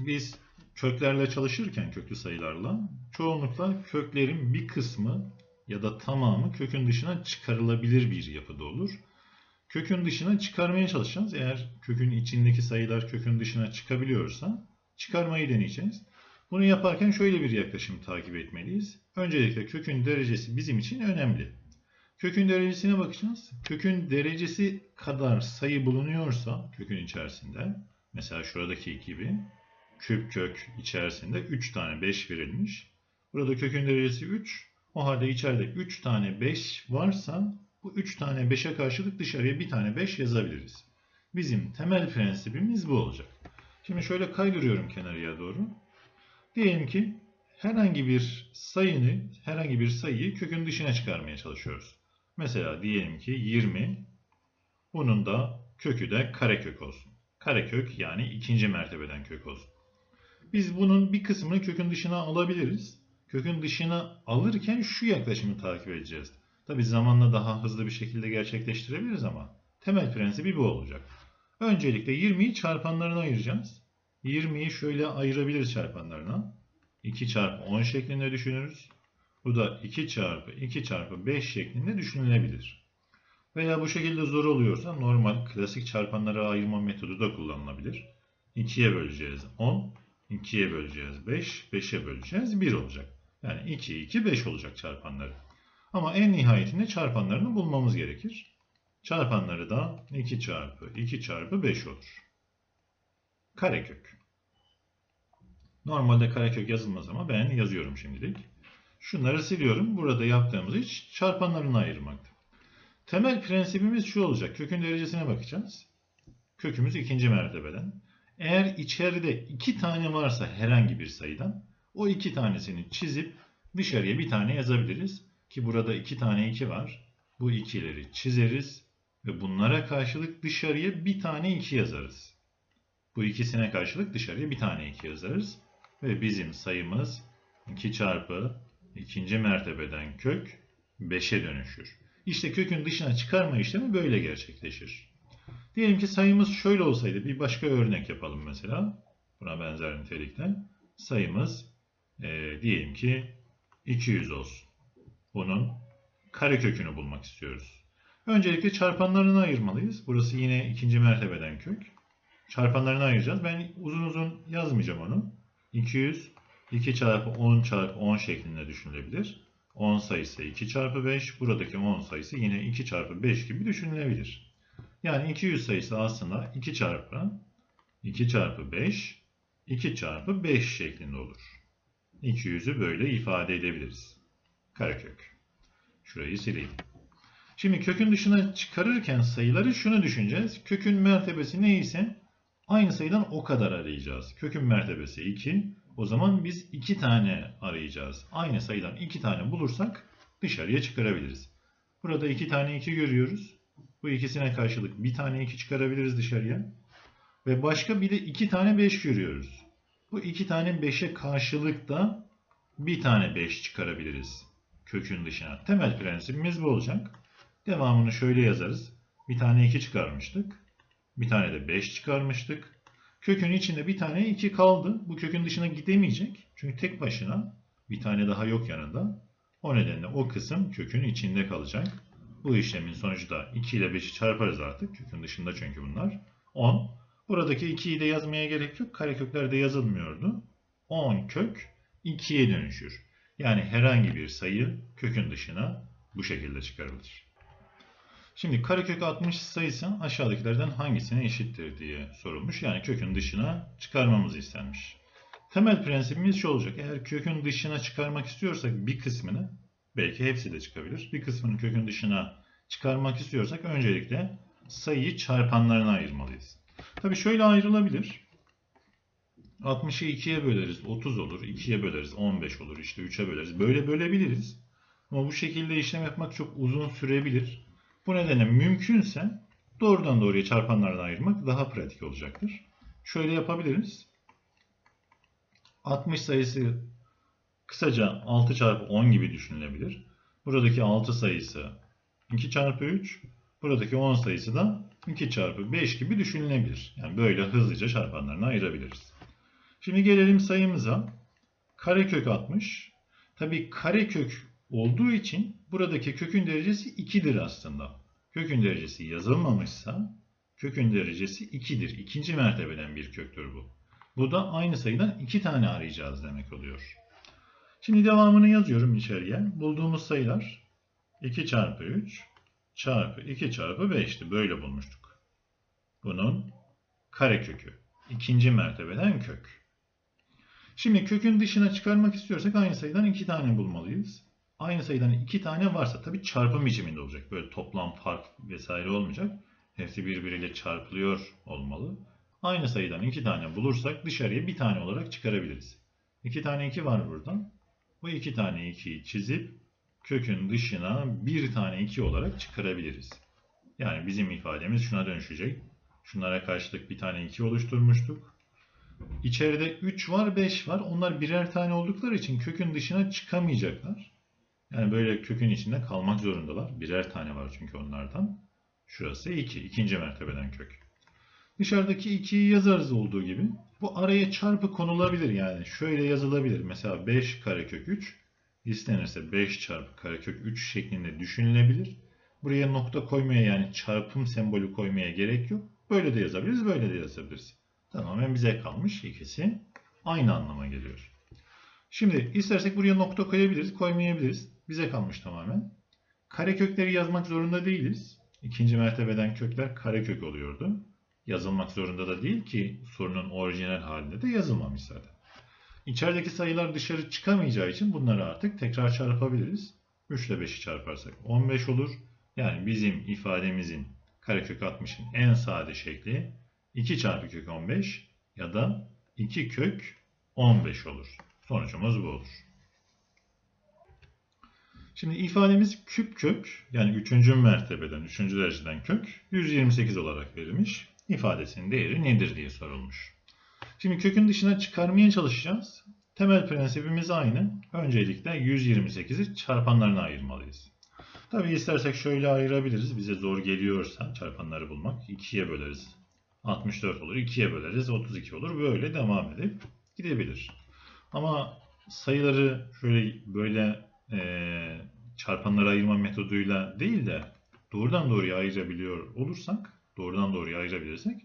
biz köklerle çalışırken köklü sayılarla çoğunlukla köklerin bir kısmı ya da tamamı kökün dışına çıkarılabilir bir yapıda olur. Kökün dışına çıkarmaya çalışacağız. Eğer kökün içindeki sayılar kökün dışına çıkabiliyorsa çıkarmayı deneyeceğiz. Bunu yaparken şöyle bir yaklaşım takip etmeliyiz. Öncelikle kökün derecesi bizim için önemli. Kökün derecesine bakacağız. Kökün derecesi kadar sayı bulunuyorsa kökün içerisinde mesela şuradaki gibi küp kök içerisinde 3 tane 5 verilmiş. Burada kökün derecesi 3. O halde içeride 3 tane 5 varsa bu 3 tane 5'e karşılık dışarıya bir tane 5 yazabiliriz. Bizim temel prensibimiz bu olacak. Şimdi şöyle kaydırıyorum kenarıya doğru. Diyelim ki herhangi bir sayını, herhangi bir sayıyı kökün dışına çıkarmaya çalışıyoruz. Mesela diyelim ki 20, bunun da kökü de karekök olsun. Karekök yani ikinci mertebeden kök olsun. Biz bunun bir kısmını kökün dışına alabiliriz. Kökün dışına alırken şu yaklaşımı takip edeceğiz. Tabi zamanla daha hızlı bir şekilde gerçekleştirebiliriz ama temel prensibi bu olacak. Öncelikle 20'yi çarpanlarına ayıracağız. 20'yi şöyle ayırabiliriz çarpanlarına. 2 çarpı 10 şeklinde düşünürüz. Bu da 2 çarpı 2 çarpı 5 şeklinde düşünülebilir. Veya bu şekilde zor oluyorsa normal klasik çarpanlara ayırma metodu da kullanılabilir. 2'ye böleceğiz 10, 2'ye böleceğiz 5, 5'e böleceğiz 1 olacak. Yani 2, 2, 5 olacak çarpanları. Ama en nihayetinde çarpanlarını bulmamız gerekir. Çarpanları da 2 çarpı 2 çarpı 5 olur. Karekök. Normalde karekök yazılmaz ama ben yazıyorum şimdilik. Şunları siliyorum. Burada yaptığımız iş çarpanlarını ayırmaktı. Temel prensibimiz şu olacak. Kökün derecesine bakacağız. Kökümüz ikinci mertebeden. Eğer içeride iki tane varsa herhangi bir sayıdan o iki tanesini çizip dışarıya bir tane yazabiliriz. Ki burada iki tane iki var. Bu ikileri çizeriz ve bunlara karşılık dışarıya bir tane iki yazarız. Bu ikisine karşılık dışarıya bir tane iki yazarız. Ve bizim sayımız 2 çarpı ikinci mertebeden kök 5'e dönüşür. İşte kökün dışına çıkarma işlemi böyle gerçekleşir. Diyelim ki sayımız şöyle olsaydı bir başka örnek yapalım mesela. Buna benzer nitelikte. Sayımız e, diyelim ki 200 olsun. Bunun karekökünü bulmak istiyoruz. Öncelikle çarpanlarını ayırmalıyız. Burası yine ikinci mertebeden kök. Çarpanlarını ayıracağız. Ben uzun uzun yazmayacağım onu. 200 2 çarpı 10 çarpı 10 şeklinde düşünülebilir. 10 sayısı 2 çarpı 5. Buradaki 10 sayısı yine 2 çarpı 5 gibi düşünülebilir. Yani 200 sayısı aslında 2 çarpı 2 çarpı 5 2 çarpı 5 şeklinde olur. 200'ü böyle ifade edebiliriz. Karekök. Şurayı sileyim. Şimdi kökün dışına çıkarırken sayıları şunu düşüneceğiz. Kökün mertebesi neyse aynı sayıdan o kadar arayacağız. Kökün mertebesi 2. O zaman biz 2 tane arayacağız. Aynı sayıdan 2 tane bulursak dışarıya çıkarabiliriz. Burada 2 tane 2 görüyoruz. Bu ikisine karşılık bir tane 2 çıkarabiliriz dışarıya. Ve başka bir de 2 tane 5 görüyoruz. Bu 2 tane 5'e karşılık da bir tane 5 çıkarabiliriz kökün dışına. Temel prensibimiz bu olacak. Devamını şöyle yazarız. Bir tane 2 çıkarmıştık. Bir tane de 5 çıkarmıştık. Kökün içinde bir tane 2 kaldı. Bu kökün dışına gidemeyecek. Çünkü tek başına bir tane daha yok yanında. O nedenle o kısım kökün içinde kalacak. Bu işlemin sonucu da 2 ile 5'i çarparız artık. Kökün dışında çünkü bunlar. 10. Buradaki 2'yi de yazmaya gerek yok. Kareköklerde yazılmıyordu. 10 kök 2'ye dönüşür. Yani herhangi bir sayı kökün dışına bu şekilde çıkarılır. Şimdi karekök 60 sayısı aşağıdakilerden hangisine eşittir diye sorulmuş. Yani kökün dışına çıkarmamız istenmiş. Temel prensibimiz şu olacak. Eğer kökün dışına çıkarmak istiyorsak bir kısmını, belki hepsi de çıkabilir. Bir kısmını kökün dışına çıkarmak istiyorsak öncelikle sayıyı çarpanlarına ayırmalıyız. Tabii şöyle ayrılabilir. 60'ı 2'ye böleriz 30 olur. 2'ye böleriz 15 olur. İşte 3'e böleriz. Böyle bölebiliriz. Ama bu şekilde işlem yapmak çok uzun sürebilir. Bu nedenle mümkünse doğrudan doğruya çarpanlardan ayırmak daha pratik olacaktır. Şöyle yapabiliriz. 60 sayısı kısaca 6 çarpı 10 gibi düşünülebilir. Buradaki 6 sayısı 2 çarpı 3. Buradaki 10 sayısı da 2 çarpı 5 gibi düşünülebilir. Yani böyle hızlıca çarpanlarına ayırabiliriz. Şimdi gelelim sayımıza. Karekök 60. Tabii karekök olduğu için buradaki kökün derecesi 2'dir aslında. Kökün derecesi yazılmamışsa kökün derecesi 2'dir. İkinci mertebeden bir köktür bu. Bu da aynı sayıdan 2 tane arayacağız demek oluyor. Şimdi devamını yazıyorum içeriye. Bulduğumuz sayılar 2 çarpı 3 çarpı 2 çarpı 5'ti. Böyle bulmuştuk. Bunun karekökü. İkinci mertebeden kök. Şimdi kökün dışına çıkarmak istiyorsak aynı sayıdan 2 tane bulmalıyız. Aynı sayıdan 2 tane varsa tabii çarpım biçiminde olacak. Böyle toplam fark vesaire olmayacak. Hepsi birbiriyle çarpılıyor olmalı. Aynı sayıdan 2 tane bulursak dışarıya bir tane olarak çıkarabiliriz. 2 tane 2 var burada. Bu 2 tane 2'yi çizip kökün dışına bir tane 2 olarak çıkarabiliriz. Yani bizim ifademiz şuna dönüşecek. Şunlara karşılık bir tane 2 oluşturmuştuk. İçeride 3 var 5 var. Onlar birer tane oldukları için kökün dışına çıkamayacaklar. Yani böyle kökün içinde kalmak zorundalar. Birer tane var çünkü onlardan. Şurası 2. ikinci mertebeden kök. Dışarıdaki 2'yi yazarız olduğu gibi. Bu araya çarpı konulabilir yani. Şöyle yazılabilir. Mesela 5 karekök 3 istenirse 5 çarpı karekök 3 şeklinde düşünülebilir. Buraya nokta koymaya yani çarpım sembolü koymaya gerek yok. Böyle de yazabiliriz, böyle de yazabiliriz. Tamamen bize kalmış ikisi. Aynı anlama geliyor. Şimdi istersek buraya nokta koyabiliriz, koymayabiliriz. Bize kalmış tamamen. Karekökleri yazmak zorunda değiliz. İkinci mertebeden kökler karekök oluyordu. Yazılmak zorunda da değil ki sorunun orijinal halinde de yazılmamış zaten. İçerideki sayılar dışarı çıkamayacağı için bunları artık tekrar çarpabiliriz. 3 ile 5'i çarparsak 15 olur. Yani bizim ifademizin karekök 60'ın en sade şekli 2 çarpı kök 15 ya da 2 kök 15 olur. Sonucumuz bu olur. Şimdi ifademiz küp kök yani 3. mertebeden 3. dereceden kök 128 olarak verilmiş. İfadesinin değeri nedir diye sorulmuş. Şimdi kökün dışına çıkarmaya çalışacağız. Temel prensibimiz aynı. Öncelikle 128'i çarpanlarına ayırmalıyız. Tabi istersek şöyle ayırabiliriz. Bize zor geliyorsa çarpanları bulmak. 2'ye böleriz. 64 olur. 2'ye böleriz. 32 olur. Böyle devam edip gidebilir. Ama sayıları şöyle böyle e, çarpanlara ayırma metoduyla değil de doğrudan doğruya ayırabiliyor olursak, doğrudan doğruya ayırabilirsek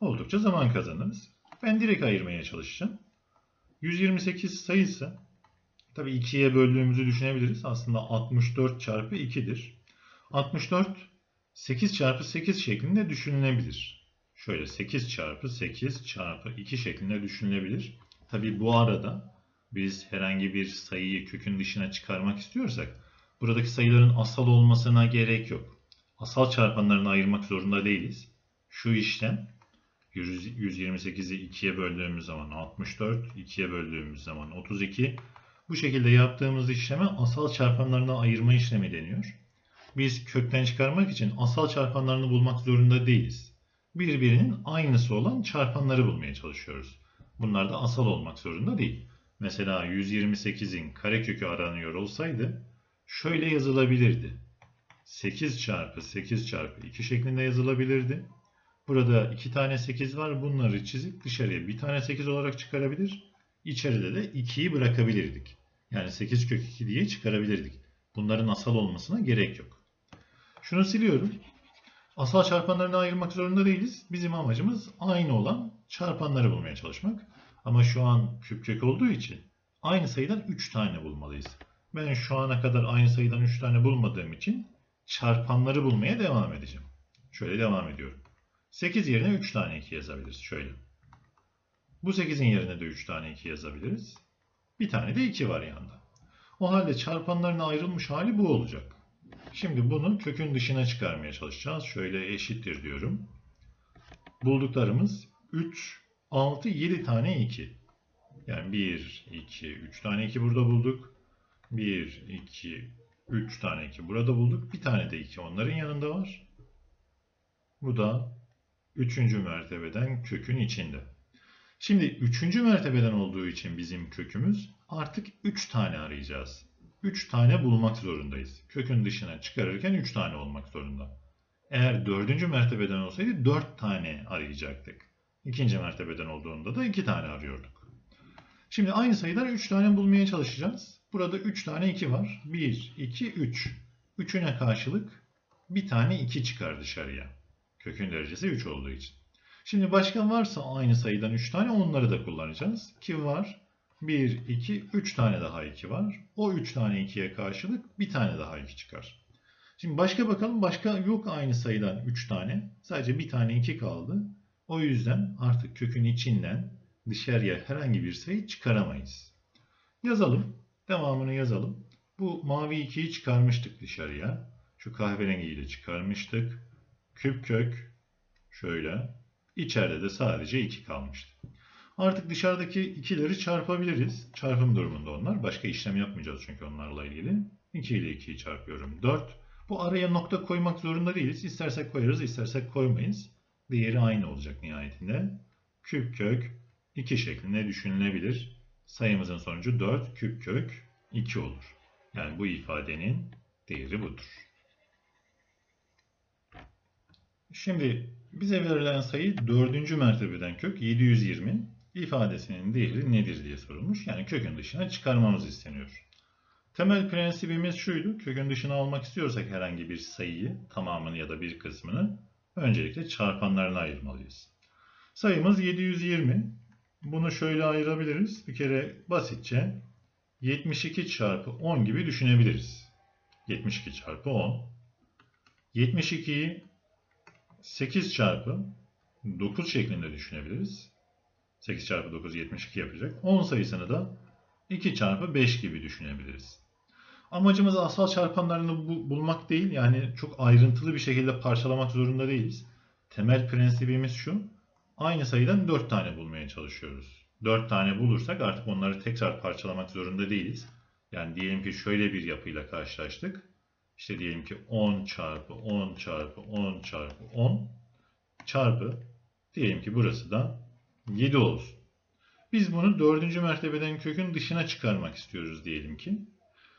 oldukça zaman kazanırız. Ben direkt ayırmaya çalışacağım. 128 sayısı tabi 2'ye böldüğümüzü düşünebiliriz. Aslında 64 çarpı 2'dir. 64 8 çarpı 8 şeklinde düşünülebilir. Şöyle 8 çarpı 8 çarpı 2 şeklinde düşünülebilir. Tabi bu arada biz herhangi bir sayıyı kökün dışına çıkarmak istiyorsak buradaki sayıların asal olmasına gerek yok. Asal çarpanlarını ayırmak zorunda değiliz. Şu işlem 128'i 2'ye böldüğümüz zaman 64, 2'ye böldüğümüz zaman 32. Bu şekilde yaptığımız işleme asal çarpanlarına ayırma işlemi deniyor. Biz kökten çıkarmak için asal çarpanlarını bulmak zorunda değiliz. Birbirinin aynısı olan çarpanları bulmaya çalışıyoruz. Bunlar da asal olmak zorunda değil. Mesela 128'in karekökü aranıyor olsaydı şöyle yazılabilirdi. 8 çarpı 8 çarpı 2 şeklinde yazılabilirdi. Burada 2 tane 8 var. Bunları çizip dışarıya bir tane 8 olarak çıkarabilir. İçeride de 2'yi bırakabilirdik. Yani 8 kök 2 diye çıkarabilirdik. Bunların asal olmasına gerek yok. Şunu siliyorum. Asal çarpanlarını ayırmak zorunda değiliz. Bizim amacımız aynı olan çarpanları bulmaya çalışmak. Ama şu an küp kök olduğu için aynı sayıdan 3 tane bulmalıyız. Ben şu ana kadar aynı sayıdan 3 tane bulmadığım için çarpanları bulmaya devam edeceğim. Şöyle devam ediyorum. 8 yerine 3 tane 2 yazabiliriz. Şöyle. Bu 8'in yerine de 3 tane 2 yazabiliriz. Bir tane de 2 var yanında. O halde çarpanlarına ayrılmış hali bu olacak. Şimdi bunu kökün dışına çıkarmaya çalışacağız. Şöyle eşittir diyorum. Bulduklarımız 3, 6, 7 tane 2. Yani 1, 2, 3 tane 2 burada bulduk. 1, 2, 3 tane 2 burada bulduk. Bir tane de 2 onların yanında var. Bu da 3. mertebeden kökün içinde. Şimdi 3. mertebeden olduğu için bizim kökümüz artık 3 tane arayacağız. 3 tane bulmak zorundayız. Kökün dışına çıkarırken 3 tane olmak zorunda. Eğer 4. mertebeden olsaydı 4 tane arayacaktık. İkinci mertebeden olduğunda da 2 tane arıyorduk. Şimdi aynı sayıdan 3 tane bulmaya çalışacağız. Burada 3 tane 2 var. 1, 2, 3. 3'üne karşılık bir tane 2 çıkar dışarıya. Kökün derecesi 3 olduğu için. Şimdi başka varsa aynı sayıdan 3 tane onları da kullanacağız. Ki var. 1, 2, 3 tane daha 2 var. O 3 tane 2'ye karşılık bir tane daha 2 çıkar. Şimdi başka bakalım. Başka yok aynı sayıdan 3 tane. Sadece bir tane 2 kaldı. O yüzden artık kökün içinden dışarıya herhangi bir sayı çıkaramayız. Yazalım. Devamını yazalım. Bu mavi 2'yi çıkarmıştık dışarıya. Şu kahverengiyi de çıkarmıştık. Küp kök şöyle. İçeride de sadece 2 kalmıştı. Artık dışarıdaki ikileri çarpabiliriz. Çarpım durumunda onlar. Başka işlem yapmayacağız çünkü onlarla ilgili. 2 ile 2'yi çarpıyorum. 4. Bu araya nokta koymak zorunda değiliz. İstersek koyarız, istersek koymayız. Değeri aynı olacak nihayetinde. Küp kök 2 şeklinde düşünülebilir. Sayımızın sonucu 4 küp kök 2 olur. Yani bu ifadenin değeri budur. Şimdi bize verilen sayı 4. mertebeden kök 720 ifadesinin değeri nedir diye sorulmuş. Yani kökün dışına çıkarmamız isteniyor. Temel prensibimiz şuydu. Kökün dışına almak istiyorsak herhangi bir sayıyı, tamamını ya da bir kısmını öncelikle çarpanlarına ayırmalıyız. Sayımız 720. Bunu şöyle ayırabiliriz. Bir kere basitçe 72 çarpı 10 gibi düşünebiliriz. 72 çarpı 10. 72'yi 8 çarpı 9 şeklinde düşünebiliriz. 8 çarpı 9 72 yapacak. 10 sayısını da 2 çarpı 5 gibi düşünebiliriz. Amacımız asal çarpanlarını bu- bulmak değil. Yani çok ayrıntılı bir şekilde parçalamak zorunda değiliz. Temel prensibimiz şu. Aynı sayıdan 4 tane bulmaya çalışıyoruz. 4 tane bulursak artık onları tekrar parçalamak zorunda değiliz. Yani diyelim ki şöyle bir yapıyla karşılaştık. İşte diyelim ki 10 çarpı 10 çarpı 10 çarpı 10 çarpı diyelim ki burası da 7 olsun. Biz bunu dördüncü mertebeden kökün dışına çıkarmak istiyoruz diyelim ki.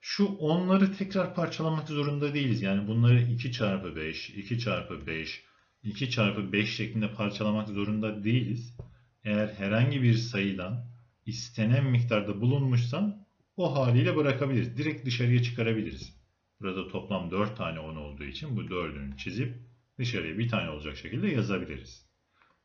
Şu onları tekrar parçalamak zorunda değiliz. Yani bunları 2 çarpı 5, 2 çarpı 5, 2 çarpı 5 şeklinde parçalamak zorunda değiliz. Eğer herhangi bir sayıdan istenen miktarda bulunmuşsa o haliyle bırakabiliriz. Direkt dışarıya çıkarabiliriz. Burada toplam 4 tane 10 olduğu için bu 4'ünü çizip dışarıya bir tane olacak şekilde yazabiliriz.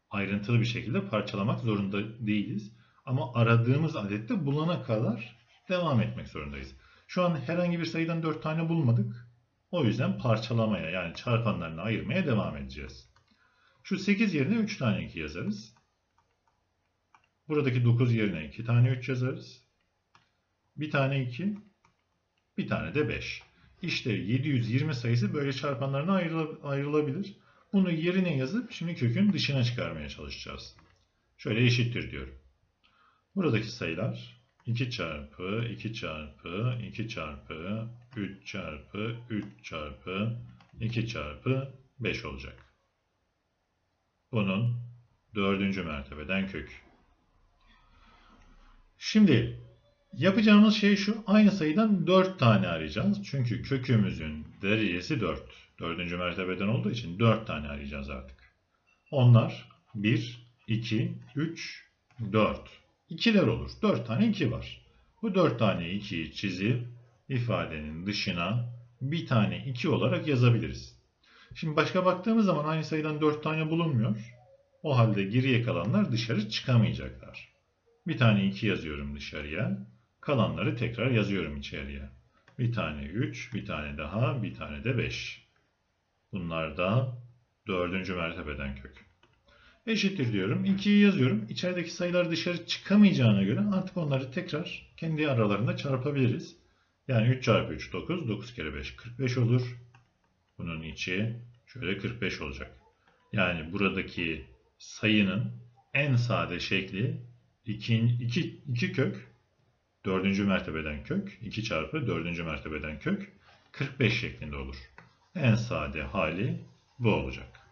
Ayrıntılı bir şekilde parçalamak zorunda değiliz. Ama aradığımız adette bulana kadar devam etmek zorundayız. Şu an herhangi bir sayıdan 4 tane bulmadık. O yüzden parçalamaya yani çarpanlarını ayırmaya devam edeceğiz. Şu 8 yerine 3 tane 2 yazarız. Buradaki 9 yerine 2 tane 3 yazarız. Bir tane 2, bir tane de 5. İşte 720 sayısı böyle çarpanlarına ayrıla- ayrılabilir. Bunu yerine yazıp şimdi kökün dışına çıkarmaya çalışacağız. Şöyle eşittir diyorum. Buradaki sayılar 2 çarpı 2 çarpı 2 çarpı 3 çarpı 3 çarpı 2 çarpı 5 olacak. Bunun dördüncü mertebeden kök. Şimdi yapacağımız şey şu. Aynı sayıdan 4 tane arayacağız. Çünkü kökümüzün derecesi 4. Dördüncü mertebeden olduğu için 4 tane arayacağız artık. Onlar 1, 2, 3, 4. İkiler olur. 4 tane 2 var. Bu 4 tane 2'yi çizip ifadenin dışına bir tane 2 olarak yazabiliriz. Şimdi başka baktığımız zaman aynı sayıdan 4 tane bulunmuyor. O halde geriye kalanlar dışarı çıkamayacaklar. Bir tane 2 yazıyorum dışarıya. Kalanları tekrar yazıyorum içeriye. Bir tane 3, bir tane daha, bir tane de 5. Bunlar da dördüncü mertebeden kök. Eşittir diyorum. 2'yi yazıyorum. İçerideki sayılar dışarı çıkamayacağına göre artık onları tekrar kendi aralarında çarpabiliriz. Yani 3 çarpı 3 9, 9 kere 5 45 olur. Bunun içi şöyle 45 olacak. Yani buradaki sayının en sade şekli 2, 2, 2 kök 4. mertebeden kök 2 çarpı 4. mertebeden kök 45 şeklinde olur. En sade hali bu olacak.